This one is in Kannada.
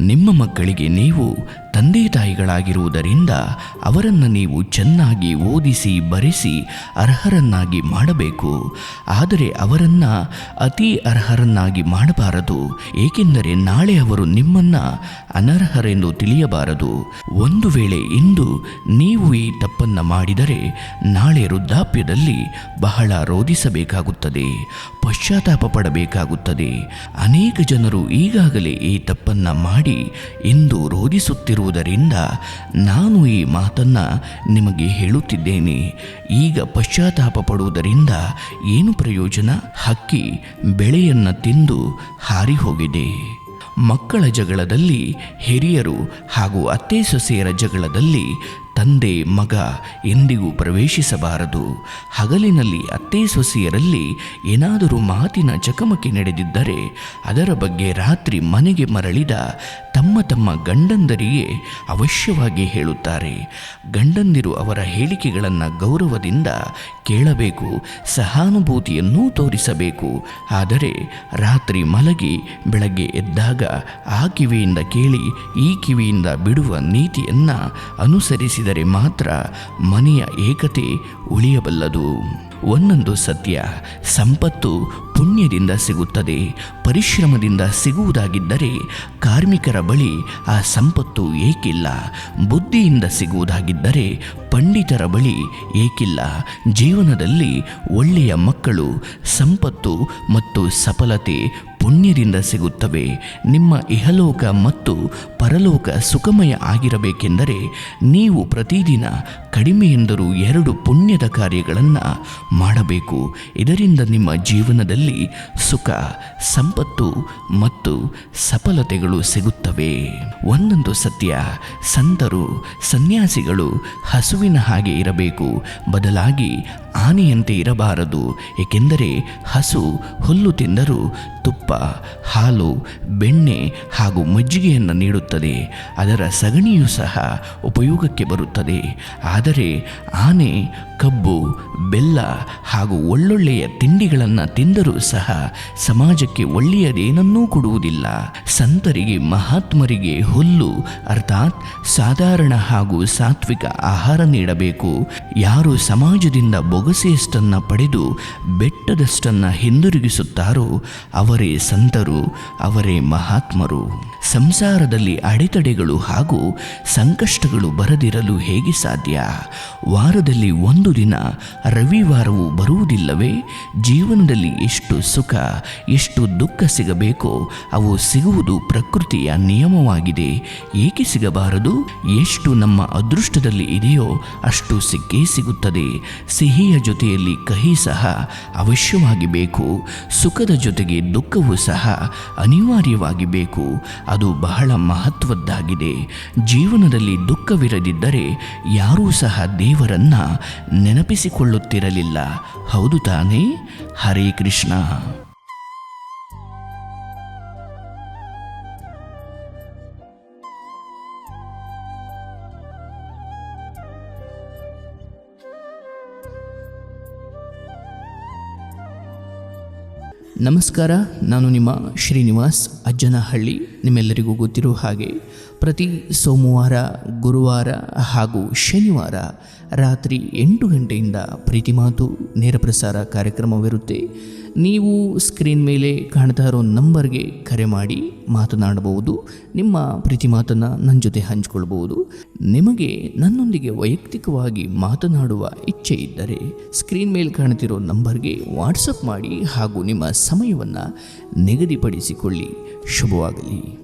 ನಿಮ್ಮ ಮಕ್ಕಳಿಗೆ ನೀವು ತಂದೆ ತಾಯಿಗಳಾಗಿರುವುದರಿಂದ ಅವರನ್ನು ನೀವು ಚೆನ್ನಾಗಿ ಓದಿಸಿ, ಬರೆಸಿ, ಅರ್ಹರನ್ನಾಗಿ ಮಾಡಬೇಕು. ಆದರೆ ಅವರನ್ನು ಅತಿ ಅರ್ಹರನ್ನಾಗಿ ಮಾಡಬಾರದು. ಏಕೆಂದರೆ ನಾಳೆ ಅವರು ನಿಮ್ಮನ್ನು ಅನರ್ಹರೆಂದು ತಿಳಿಯಬಾರದು. ಒಂದು ವೇಳೆ ಇಂದು ನೀವು ಈ ತಪ್ಪನ್ನು ಮಾಡಿದರೆ ನಾಳೆ ವೃದ್ಧಾಪ್ಯದಲ್ಲಿ ಬಹಳ ರೋಧಿಸಬೇಕಾಗುತ್ತದೆ, ಪಶ್ಚಾತ್ತಾಪ ಪಡಬೇಕಾಗುತ್ತದೆ. ಅನೇಕ ಜನರು ಈಗಾಗಲೇ ಈ ತಪ್ಪನ್ನು ಮಾಡಿ ಇಂದು ರೋಧಿಸುತ್ತಿರುವುದರಿಂದ ನಾನು ಈ ಮಾತನ್ನು ನಿಮಗೆ ಹೇಳುತ್ತಿದ್ದೇನೆ. ಈಗ ಪಶ್ಚಾತ್ತಾಪ ಪಡುವುದರಿಂದ ಏನು ಪ್ರಯೋಜನ? ಹಕ್ಕಿ ಬೆಳೆಯನ್ನು ತಿಂದು ಹಾರಿ ಹೋಗಿದೆ ಮಕ್ಕಳ ಜಗಳದಲ್ಲಿ, ಹಿರಿಯರು ಹಾಗೂ ಅತ್ತೆ ಸೊಸೆಯರ ಜಗಳದಲ್ಲಿ ತಂದೆ ಮಗ ಎಂದಿಗೂ ಪ್ರವೇಶಿಸಬಾರದು. ಹಗಲಿನಲ್ಲಿ ಅತ್ತೆ ಸೊಸೆಯರಲ್ಲಿ ಏನಾದರೂ ಮಾತಿನ ಚಕಮಕಿ ನಡೆದಿದ್ದರೆ ಅದರ ಬಗ್ಗೆ ರಾತ್ರಿ ಮನೆಗೆ ಮರಳಿದ ತಮ್ಮ ತಮ್ಮ ಗಂಡಂದರಿಗೆ ಅವಶ್ಯವಾಗಿ ಹೇಳುತ್ತಾರೆ. ಗಂಡಂದಿರು ಅವರ ಹೇಳಿಕೆಗಳನ್ನು ಗೌರವದಿಂದ ಕೇಳಬೇಕು, ಸಹಾನುಭೂತಿಯನ್ನೂ ತೋರಿಸಬೇಕು. ಆದರೆ ರಾತ್ರಿ ಮಲಗಿ ಬೆಳಗ್ಗೆ ಎದ್ದಾಗ ಆ ಕಿವಿಯಿಂದ ಕೇಳಿ, ಈ ಕಿವಿಯಿಂದ ಬಿಡುವ ನೀತಿಯನ್ನು ಅನುಸರಿಸಿದರೆ ಮಾತ್ರ ಮನೆಯ ಏಕತೆ ಉಳಿಯಬಲ್ಲದು. ಒಂದೊಂದು ಸತ್ಯ, ಸಂಪತ್ತು ಪುಣ್ಯದಿಂದ ಸಿಗುತ್ತದೆ, ಪರಿಶ್ರಮದಿಂದ ಸಿಗುವುದಾಗಿದ್ದರೆ ಕಾರ್ಮಿಕರ ಬಳಿ ಆ ಸಂಪತ್ತು ಏಕಿಲ್ಲ. ಬುದ್ಧಿಯಿಂದ ಸಿಗುವುದಾಗಿದ್ದರೆ ಪಂಡಿತರ ಬಳಿ ಏಕಿಲ್ಲ. ಜೀವನದಲ್ಲಿ ಒಳ್ಳೆಯ ಮಕ್ಕಳು ಸಂಪತ್ತು ಮತ್ತು ಸಫಲತೆ ಪುಣ್ಯದಿಂದ ಸಿಗುತ್ತವೆ. ನಿಮ್ಮ ಇಹಲೋಕ ಮತ್ತು ಪರಲೋಕ ಸುಖಮಯ ಆಗಿರಬೇಕೆಂದರೆ ನೀವು ಪ್ರತಿದಿನ ಕಡಿಮೆ ಎಂದರೂ ಎರಡು ಪುಣ್ಯದ ಕಾರ್ಯಗಳನ್ನು ಮಾಡಬೇಕು. ಇದರಿಂದ ನಿಮ್ಮ ಜೀವನದಲ್ಲಿ ಸುಖ, ಸಂಪತ್ತು ಮತ್ತು ಸಫಲತೆಗಳು ಸಿಗುತ್ತವೆ. ಒಂದೊಂದು ಸತ್ಯ, ಸಂತರು, ಸನ್ಯಾಸಿಗಳು ಹಸುವಿನ ಹಾಗೆ ಇರಬೇಕು. ಬದಲಾಗಿ ಆನೆಯಂತೆ ಇರಬಾರದು. ಏಕೆಂದರೆ ಹಸು, ಹುಲ್ಲು ತಿಂದರೂ ತುಪ್ಪ, ಹಾಲು, ಬೆಣ್ಣೆ ಹಾಗೂ ಮಜ್ಜಿಗೆಯನ್ನು ನೀಡುತ್ತದೆ. ಅದರ ಸಗಣಿಯೂ ಸಹ ಉಪಯೋಗಕ್ಕೆ ಬರುತ್ತದೆ. ಆದರೆ ಆನೆ, ಕಬ್ಬು, ಬೆಲ್ಲ ಹಾಗೂ ಒಳ್ಳೊಳ್ಳೆಯ ತಿಂಡಿಗಳನ್ನು ತಿಂದರೂ ಸಹ ಸಮಾಜಕ್ಕೆ ಒಳ್ಳೆಯದೇನನ್ನೂ ಕೊಡುವುದಿಲ್ಲ. ಸಂತರಿಗೆ, ಮಹಾತ್ಮರಿಗೆ ಹುಲ್ಲು, ಅರ್ಥಾತ್ ಸಾಧಾರಣ ಹಾಗೂ ಸಾತ್ವಿಕ ಆಹಾರ ನೀಡಬೇಕು. ಯಾರು ಸಮಾಜದಿಂದ ಬೊಗಸೆಯಷ್ಟನ್ನು ಪಡೆದು ಬೆಟ್ಟದಷ್ಟನ್ನು ಹಿಂದಿರುಗಿಸುತ್ತಾರೋ ಅವರೇ ಸಂತರು, ಅವರೇ ಮಹಾತ್ಮರು. ಸಂಸಾರದಲ್ಲಿ ಅಡೆತಡೆಗಳು ಹಾಗೂ ಸಂಕಷ್ಟಗಳು ಬರದಿರಲು ಹೇಗೆ ಸಾಧ್ಯ? ವಾರದಲ್ಲಿ ಒಂದು ದಿನ ರವಿವಾರವೂ ಬರುವುದಿಲ್ಲವೇ? ಜೀವನದಲ್ಲಿ ಎಷ್ಟು ಸುಖ, ಎಷ್ಟು ದುಃಖ ಸಿಗಬೇಕೋ, ಅವು ಸಿಗುವುದು ಪ್ರಕೃತಿಯ ನಿಯಮವಾಗಿದೆ. ಏಕೆ ಸಿಗಬಾರದು? ಎಷ್ಟು ನಮ್ಮ ಅದೃಷ್ಟದಲ್ಲಿ ಇದೆಯೋ ಅಷ್ಟು ಸಿಕ್ಕೇ ಸಿಗುತ್ತದೆ. ಸಿಹಿಯ ಜೊತೆಯಲ್ಲಿ ಕಹಿ ಸಹ ಅವಶ್ಯವಾಗಿ ಬೇಕು ಸುಖದ ಜೊತೆಗೆ ದುಃಖವೂ ಸಹ ಅನಿವಾರ್ಯವಾಗಿ ಬೇಕು ಅದು ಬಹಳ ಮಹತ್ವದ್ದಾಗಿದೆ. ಜೀವನದಲ್ಲಿ ದುಃಖವಿರದಿದ್ದರೆ ಯಾರೂ ಸಹ ದೇವರನ್ನ ನೆನಪಿಸಿಕೊಳ್ಳುತ್ತಿರಲಿಲ್ಲ. ಹೌದು ತಾನೇ? ಹರೇ ಕೃಷ್ಣ. ನಮಸ್ಕಾರ ನಾನು ನಿಮ್ಮ ಶ್ರೀನಿವಾಸ್ ಅಜ್ಜನಹಳ್ಳಿ. ನಿಮ್ಮೆಲ್ಲರಿಗೂ ಗೊತ್ತಿರೋ ಹಾಗೆ ಪ್ರತಿ ಸೋಮವಾರ, ಗುರುವಾರ ಹಾಗೂ ಶನಿವಾರ ರಾತ್ರಿ ಎಂಟು ಗಂಟೆಯಿಂದ ಪ್ರೀತಿ ಮಾತು, ನೇರ ಪ್ರಸಾರ ಕಾರ್ಯಕ್ರಮವಿರುತ್ತೆ. ನೀವು ಸ್ಕ್ರೀನ್ ಮೇಲೆ ಕಾಣ್ತಾ ಇರೋ ನಂಬರ್ಗೆ ಕರೆ ಮಾಡಿ ಮಾತನಾಡಬಹುದು. ನಿಮ್ಮ ಪ್ರೀತಿ ಮಾತನ್ನು ನನ್ನ ಜೊತೆ ಹಂಚಿಕೊಳ್ಬಹುದು. ನಿಮಗೆ ನನ್ನೊಂದಿಗೆ ವೈಯಕ್ತಿಕವಾಗಿ ಮಾತನಾಡುವ ಇಚ್ಛೆ ಇದ್ದರೆ ಸ್ಕ್ರೀನ್ ಮೇಲೆ ಕಾಣ್ತಿರೋ ನಂಬರ್ಗೆ ವಾಟ್ಸಪ್ ಮಾಡಿ ಹಾಗೂ ನಿಮ್ಮ ಸಮಯವನ್ನು ನಿಗದಿಪಡಿಸಿಕೊಳ್ಳಿ. ಶುಭವಾಗಲಿ.